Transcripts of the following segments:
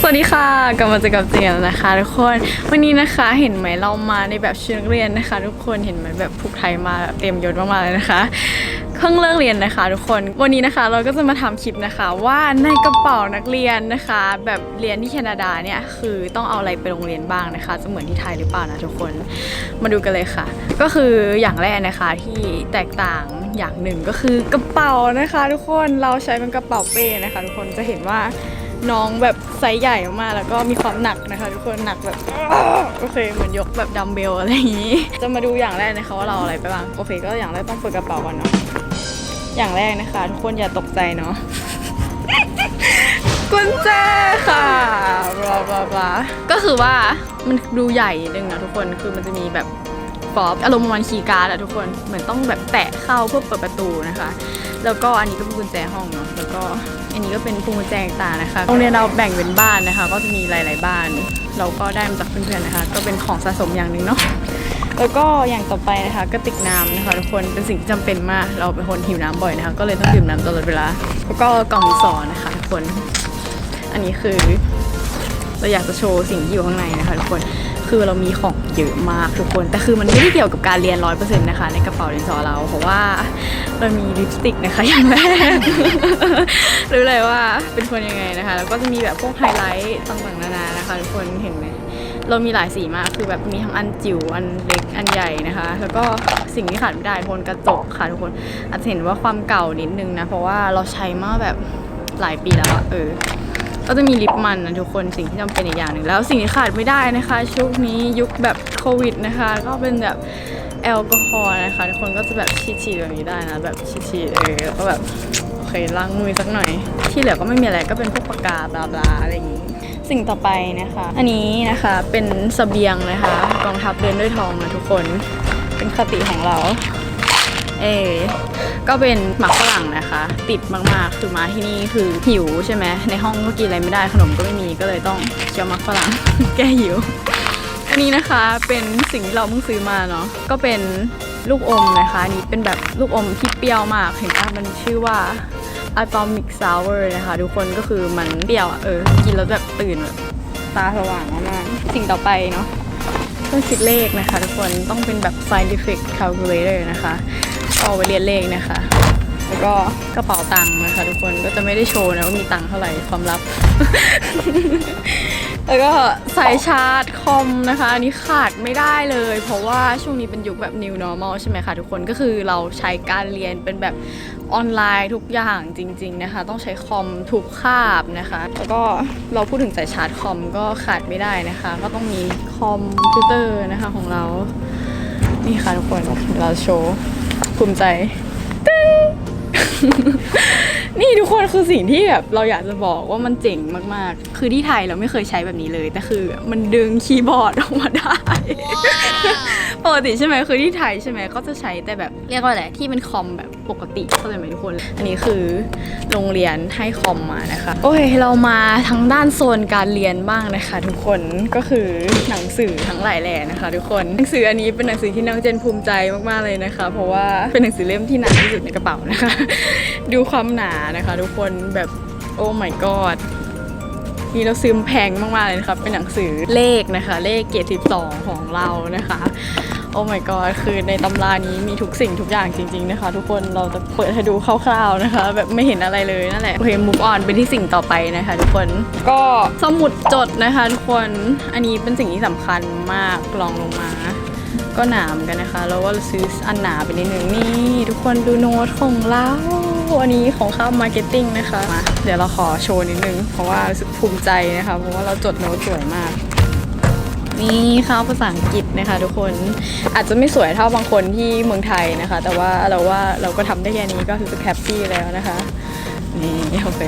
สวัสดีค่ะกลับมาเจอกับเจียนนะคะทุกคน วันนี้นะคะเห็นไหมเรามาในแบบชุดนักเรียนนะคะ ทุกคนเห็นไหมแบบผูกไทยมาเต็มยศมากๆเลยนะคะ เพิ่งเลิกเรียนนะคะทุกคน วันนี้นะคะเราก็จะมาทำคลิปนะคะ ว่าในกระเป๋านักเรียนนะคะ แบบเรียนที่แคนาดาเนี่ยคือต้องเอาอะไรไปโรงเรียนบ้างนะคะ จะเหมือนที่ไทยหรือเปล่านะทุกคนมาดูกันเลยค่ะ ก็คืออย่างแรกนะคะที่แตกต่างอย่างหนึ่งก็คือกระเป๋านะคะ ทุกคนเราใช้เป็นกระเป๋าเป้นะคะ ทุกคนจะเห็นว่าน้องแบบไซส์ใหญ่มากแล้วก็มีความหนักนะคะ ทุกคนหนักแบบโอเคเหมือนยกแบบดัมเบลอะไรอย่างนี้ จะมาดูอย่างแรกนะคะว่าเราเอาอะไรไปบ้างโอเคก็อย่างแรกต้องเปิดกระเป๋าก่อนเนาะ อย่างแรกนะคะทุกคนอย่าตกใจเนาะกุญแจค่ะบลาบลาบลาก็คือว่ามันดูใหญ่นึงนะทุกคนคือมันจะมีแบบฟอบอารมณ์ประมาณคีย์การ์ดอะทุกคนเหมือนต้องแบบแตะเข้าเพื่อเปิดประตูนะคะ แล้วก็อันนี้ก็เป็นกุญแจห้องเนาะแล้วก็อันนี้ก็เป็นพวงกุญแจต่างๆนะคะโรงเรียนเราแบ่งเป็นบ้านนะคะ ก็จะมีหลาย ๆ บ้าน เราก็ได้มาจากเพื่อนๆนะคะ ก็เป็นของสะสมอย่างหนึ่งเนาะ แล้วก็อย่างต่อไปนะคะกระติกน้ำนะคะทุกคนเป็นสิ่งที่จำเป็นมาก เราเป็นคนหิวน้ำบ่อยนะคะ ก็เลยต้องดื่มน้ำตลอดเวลา แล้วก็กล่องดินสอนะคะทุกคน อันนี้คือเราอยากจะโชว์สิ่งที่อยู่ข้างในนะคะทุกคนคือเรามีของเยอะมากทุกคน แต่คือมันไม่ได้เกี่ยวกับการเรียนร้อยเปอร์เซ็นต์นะคะ ในกระเป๋าดินสอเรา เพราะว่าเรามีลิปสติกนะคะอย่างแรกรู้เลยว่าเป็นคนยังไงนะคะ แล้วก็จะมีแบบพวกไฮไลท์ต่างๆนานานะคะทุกคนเห็นไหม เรามีหลายสีมากคือแบบมีทั้งอันจิ๋วอันเล็กอันใหญ่นะคะ แล้วก็สิ่งที่ขาดไม่ได้โทนกระจกค่ะทุกคนอาจจะเห็นว่าความเก่านิดนึงนะ เพราะว่าเราใช้มาแบบหลายปีแล้วอะเออก็จะมีลิปมันนะทุกคนสิ่งที่จำเป็นอีกอย่างหนึ่งแล้วสิ่งที่ขาดไม่ได้นะคะ ช่วงนี้ยุคแบบโควิดนะคะ ก็เป็นแบบแอลกอฮอล์นะคะทุกคนก็จะแบบฉีดๆแบบนี้ได้นะแบบฉีดๆเออแล้วก็แบบโอเคล้างมือสักหน่อย ที่เหลือก็ไม่มีอะไรก็เป็นพวกปากกาบลาบลาอะไรอย่างนี้ สิ่งต่อไปนะคะ อันนี้นะคะเป็นสเสบียงนะคะกองทัพเดินด้วยทองนะทุกคน เป็นคติของเรา เอก็เป็นหมักฝรั่งนะคะ ติดมากๆ คือมาที่นี่คือหิวใช่ไหมในห้องก็กินอะไรไม่ได้ขนมก็ไม่มีก็เลยต้องเคี้ยวหมักฝรั่ง แก้หิว อันนี้นะคะเป็นสิ่งที่เราเพิ่งซื้อมาเนาะก็เป็นลูกอมนะคะนนี้เป็นแบบลูกอมที่เปรี้ยวมากเห็นปะมันชื่อว่า atomic sour นะคะ ทุกคนก็คือมันเปรี้ยวอะเออ กินแล้วแบบตื่นแบบตาสว่างมากๆสิ่งต่อไปเนาะเครื่องคิดเลขนะคะ ทุกคนต้องเป็นแบบ scientific calculator นะคะก็เอาไว้เรียนเลขนะคะ แล้วก็กระเป๋าตังค์นะคะ ทุกคนก็จะไม่ได้โชว์นะว่ามีตังค์เท่าไหร่ความลับ แล้วก็สายชาร์จคอมนะคะ อันนี้ขาดไม่ได้เลย เพราะว่าช่วงนี้เป็นยุคแบบ new normal ใช่ไหมคะทุกคนก็คือเราใช้การเรียนเป็นแบบ ออนไลน์ทุกอย่างจริง ๆนะคะ ต้องใช้คอมทุกคาบนะคะ แล้วก็เราพูดถึงสายชาร์จคอมก็ขาดไม่ได้นะคะ ก็ต้องมีคอมพิวเตอร์นะคะของเรา นี่ค่ะทุกคนเดี๋ยวเราโชว์ภูมิใจตึ้งนี่ทุกคนคือสิ่งที่แบบเราอยากจะบอกว่ามันเจ๋งมากๆ คือที่ไทยเราไม่เคยใช้แบบนี้เลย แต่คือมันดึงคีย์บอร์ดออกมาได้ปกติใช่ไหมคือที่ไทยใช่ไหมก็จะใช้แต่แบบเรียกว่าอะไรที่เป็นคอมแบบ ปกติเข้าใจไหมทุกคน อันนี้คือโรงเรียนให้คอมมานะคะ โอเคเรามาทางด้านโซนการเรียนบ้างนะคะ ทุกคนก็คือหนังสือทั้งหลายแหล่นะคะ ทุกคนหนังสืออันนี้เป็นหนังสือที่น้องเจนภูมิใจมากๆเลยนะคะ เพราะว่าเป็นหนังสือเล่มที่หนาที่สุดในกระเป๋านะคะ ดูความหนานะคะ ทุกคนแบบโอ้ my god นี่เราซื้อแพงมากๆเลยนะคะเป็นหนังสือเลขนะคะ เลขเกรด12ของเรานะคะ อ้ my god คือในตำรานี้มีทุกสิ่งทุกอย่างจริง ๆ นะคะ ทุกคนเราจะเปิดให้ดูคร่าวๆนะคะ แบบไม่เห็นอะไรเลยนั่นแหละโอเคมุกออนไปที่สิ่งต่อไปนะคะ ทุกคนก็สมุดจดนะคะ ทุกคนอันนี้เป็นสิ่งที่สำคัญมากลองลงมาก็หนาเหมือนกันนะคะ แล้วก็ซื้ออันหนาไปนิดนึงนี่ ทุกคนดูโน้ตของเราอันนี้ของข้าวมาร์เก็ตติ้งนะคะมาเดี๋ยวเราขอโชว์นิดนึง เพราะว่ารู้สึกภูมิใจนะคะ เพราะว่าเราจดโน้ตสวยมาก นี่ข้าวภาษาอังกฤษนะคะทุกคนอาจจะไม่สวยเท่าบางคนที่เมืองไทยนะคะ แต่ว่าเราว่าเราก็ทำได้แค่นี้ก็คือแฮปปี้แล้วนะคะ นี่โอเค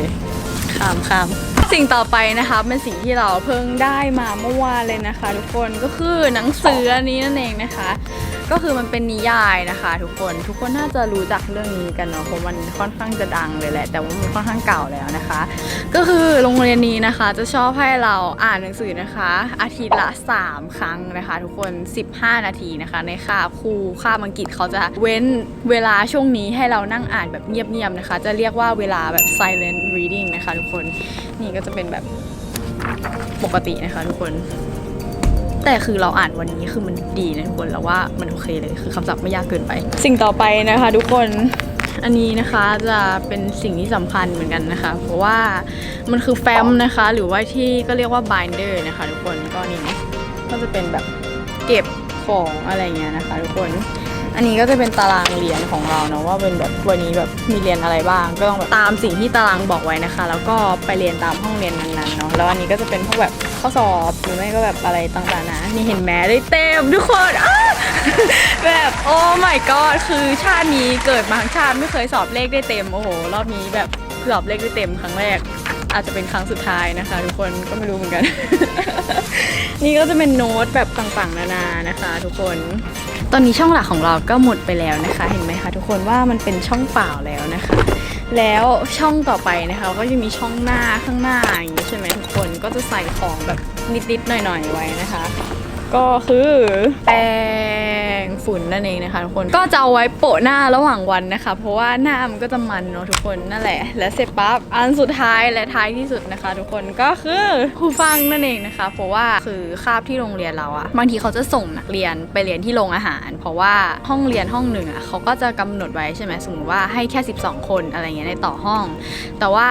ข้ามข้ามสิ่งต่อไปนะคะเป็นสิ่งที่เราเพิ่งได้มาเมื่อวานเลยนะคะ ทุกคนก็คือหนังสืออันนี้นั่นเองนะคะ ก็คือมันเป็นนิยายนะคะ ทุกคนทุกคนน่าจะรู้จักเรื่องนี้กันเนาะเพราะมันค่อนข้างจะดังเลยแหละ แต่ว่ามันค่อนข้างเก่าแล้วนะคะ ก็คือโรงเรียนนี้นะคะ จะชอบให้เราอ่านหนังสือนะคะ อาทิตย์ละ 3 ครั้งนะคะ ทุกคน 15 นาทีนะคะ ในคาบครูคาบอังกฤษเขาจะเว้นเวลาช่วงนี้ให้เรานั่งอ่านแบบเงียบๆนะคะ จะเรียกว่าเวลาแบบ silent reading นะคะ ทุกคนนี่ก็จะเป็นแบบปกตินะคะ ทุกคน แต่คือเราอ่านวันนี้คือมันดีนะทุกคนแล้วว่ามันโอเคเลยคือคำศัพท์ไม่ยากเกินไป สิ่งต่อไปนะคะทุกคนอันนี้นะคะจะเป็นสิ่งที่สำคัญเหมือนกันนะคะ เพราะว่ามันคือแฟ้มนะคะ หรือว่าที่ก็เรียกว่า binder นะคะ ทุกคนก็นี่ก็จะเป็นแบบเก็บของอะไรเงี้ยนะคะ ทุกคน อันนี้ก็จะเป็นตารางเรียนของเราเนาะว่าเป็นแบบวันนี้แบบมีเรียนอะไรบ้าง ก็ต้องแบบตามสิ่งที่ตารางบอกไว้นะคะ แล้วก็ไปเรียนตามห้องเรียนนั้นๆเนาะแล้วอันนี้ก็จะเป็นพวกแบบ ข้อสอบหรือไม่ก็แบบอะไรต่างๆนะ นี่เห็นแม้ได้เต็มทุกคนแบบโอ้ my god คือชาตินี้เกิดมาทั้งชาติไม่เคยสอบเลขได้เต็มโอ้โหรอบนี้แบบสอบเลขได้เต็มครั้งแรก อาจจะเป็นครั้งสุดท้ายนะคะ ทุกคนก็ไม่รู้เหมือนกัน นี่ก็จะเป็นโน้ตแบบต่างๆ นานานะคะ ทุกคนตอนนี้ช่องหลักของเราก็หมดไปแล้วนะคะ เห็นไหมคะทุกคนว่ามันเป็นช่องเปล่าแล้วนะคะ แล้วช่องต่อไปนะคะก็จะมีช่องหน้าข้างหน้าอย่างนี้ใช่ไหมทุกคนก็จะใส่ของแบบนิดๆหน่อยๆไว้นะคะ ก็คือแป้ งฝุ่นนั่นเองนะคะทุกคนก็จะเอาไว้โปะหน้าระหว่างวันนะคะ เพราะว่าหน้ามันก็จะมันเนาะทุกคนนั่นแหละ และเสร็จปั๊บอันสุดท้ายและท้ายที่สุดนะคะ ทุกคนก็คือหูฟังนั่นเองนะคะ เพราะว่าคือคาบที่โรงเรียนเราอะบางทีเขาจะส่งนักเรียนไปเรียนที่โรงอาหาร เพราะว่าห้องเรียนห้องหนึ่งอะเขาก็จะกำหนดไว้ใช่ไหมสมมติว่าให้แค่ 12 คนอะไรเงี้ยในต่อห้อง แต่ว่า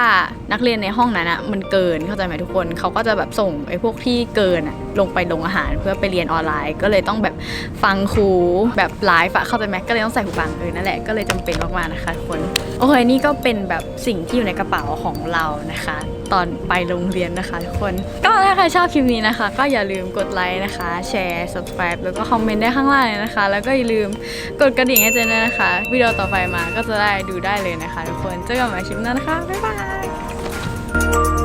นักเรียนในห้องนั้นอะมันเกินเข้าใจไหมทุกคนเขาก็จะแบบส่งไอ้พวกที่เกินอะ ลงไปโรงอาหาร เพื่อไปเรียนออนไลน์ ก็เลยต้องแบบฟังครูแบบไลฟ์อะเข้าใจไหมก็เลยต้องใส่หูฟังเออนั่นแหละก็เลยจำเป็นมากๆนะคะทุกคนโอเคนี่ก็เป็นแบบสิ่งที่อยู่ในกระเป๋าของเรานะคะ ตอนไปโรงเรียนนะคะทุกคน ก็ถ้าใครชอบคลิปนี้นะคะ ก็อย่าลืมกดไลค์นะคะ แชร์ subscribe แล้วก็คอมเมนต์ได้ข้างล่างเลยนะคะ แล้วก็อย่าลืมกดกระดิ่งให้เจนด้วยนะคะวิดีโอต่อไปมาก็จะได้ดูได้เลยนะคะทุกคนเจอกันใหม่คลิปหน้านะคะบ๊ายบาย